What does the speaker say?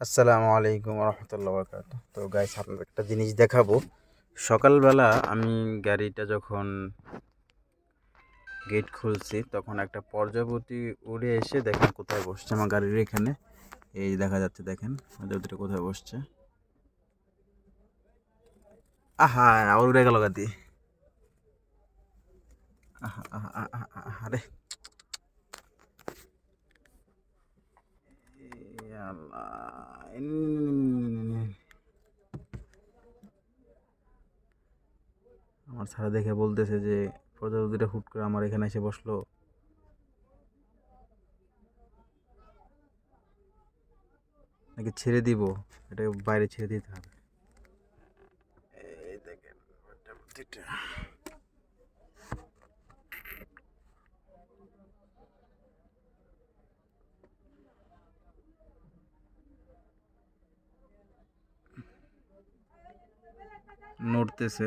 আসসালামু আলাইকুম রহমতুল্লাহ বরকাত তো গাইস আপনাদের একটা জিনিস দেখাবো সকালবেলা আমি গাড়িটা যখন গেট খুলছি তখন একটা পর্যাবতী উড়ে এসে দেখেন কোথায় বসছে আমার গাড়ির এখানে এই দেখা যাচ্ছে দেখেন পর্যাবতীটা কোথায় বসছে আহা আবার উড়ে গেল গাদি আহা আহা আহা, আরে আমার ছাড়া দেখে বলতেছে যে প্রজাপতিটা হুট করে আমার এখানে এসে বসল। নাকি ছেড়ে দিব? এটা বাইরে ছেড়ে দিতে হবে। এই দেখেন নড়তেছে।